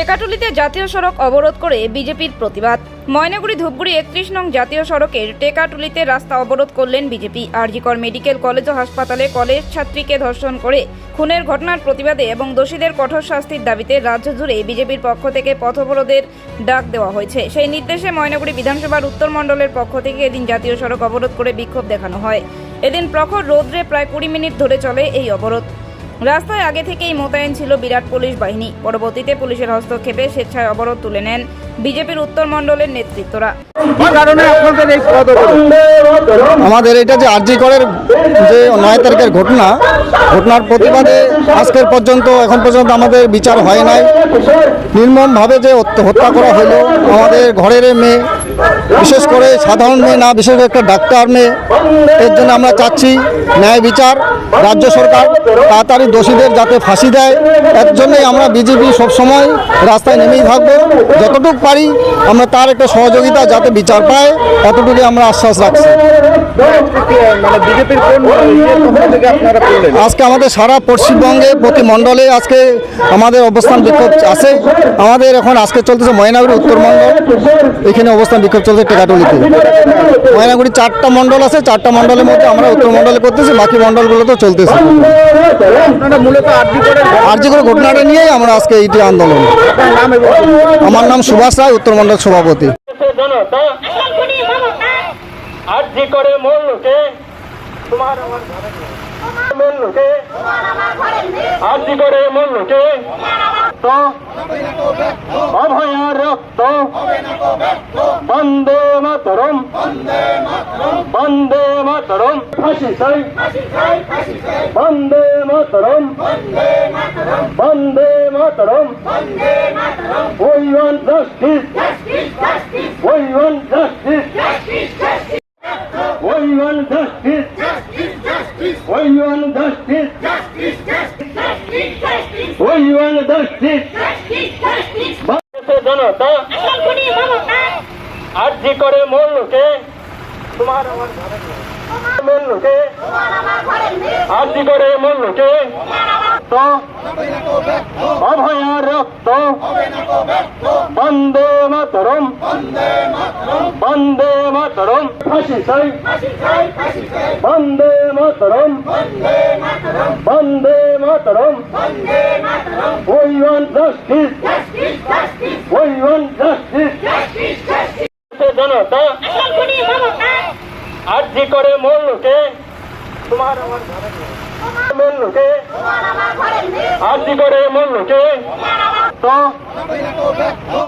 টেকাটুলিতে জাতীয় সড়ক অবরোধ করে বিজেপির প্রতিবাদ। ময়নাগুড়ি ধূপগুড়ি একত্রিশ নং জাতীয় সড়কের টেকাটুলিতে রাস্তা অবরোধ করলেন বিজেপি। আরজিকর মেডিকেল কলেজ ও হাসপাতালে কলেজ ছাত্রীকে ধর্ষণ করে খুনের ঘটনার প্রতিবাদে এবং দোষীদের কঠোর শাস্তির দাবিতে রাজ্য জুড়ে বিজেপির পক্ষ থেকে পথবরোধের ডাক দেওয়া হয়েছে। সেই নির্দেশে ময়নাগুড়ি বিধানসভার উত্তর মণ্ডলের পক্ষ থেকে এদিন জাতীয় সড়ক অবরোধ করে বিক্ষোভ দেখানো হয়। এদিন প্রখর রোদ্রে প্রায় কুড়ি মিনিট ধরে চলে এই অবরোধ। রাস্তায় আগে থেকেই মোতায়েন ছিল বিরাট পুলিশ বাহিনী। পরবর্তীতে পুলিশের হস্তক্ষেপে স্বেচ্ছায় অবরোধ তুলে নেন বিজেপির উত্তর মণ্ডলের নেতৃত্বরা। কি কারণে আপনাদের এই পদ অবরোধ? আমাদের এটা যে আরজি করের যে নয় তারিখের ঘটনা ঘটনার প্রতিবাদে আজকের পর্যন্ত এখন পর্যন্ত আমাদের বিচার হয় নাই। নির্মমভাবে যে হত্যা- হত্যা করা হলো আমাদের ঘরের মেয়ে বিশেষ করে সাধারণ মেয়ে না বিশেষ করে একটা ডাক্তার মেয়ে এর জন্য আমরা চাচ্ছি ন্যায় বিচার রাজ্য সরকার তাড়াতাড়ি দোষীদের যাতে ফাঁসি দেয়। এর জন্যই আমরা বিজেপি সবসময় রাস্তায় নেমেই থাকব। যতটুকু পারি আমরা তার একটা সহযোগিতা যাতে বিচার পায় এতটুকু আমরা আশ্বাস রাখছি। মানে আজকে আমাদের সারা পশ্চিমবঙ্গে প্রতি মণ্ডলে আজকে আমাদের অবস্থান বিক্ষোভ আছে। আমাদের এখন আজকে চলতেছে ময়নাগুড়ি উত্তর মণ্ডল এখানে অবস্থান বিক্ষোভ চলছে টেকাটলিতে ময়নাগুড়ি চারটা মণ্ডল আছে, চারটা মণ্ডলের মধ্যে আমরা উত্তর মণ্ডলে করতেছি, বাকি মণ্ডলগুলো তো চলতেছে। আরজি কোনো ঘটনাটা নিয়েই আমরা আজকে এইটি আন্দোলন। আমার নাম সুভাষ রায়, উত্তর মণ্ডল সভাপতি। করে করে রক্ত বন্দে মাতরম বন্দে মাতরম ফাঁসি চাই বন্দে মাতরম বন্দে মাতরম We want justice. We want justice. We want justice. We want justice. We want justice. বাংলাদেশের জনতা আর্জি করে মূল্যকে তোমার আমার রক্ত বন্দে মাতরম বন্দে মাতরম বন্দে মাতরম বন্দে মাতরম want justice. জনতা আর্জি করে মূল্যকে তোমার আমার মূল্যকে আর্জি করে মন লোকে। তো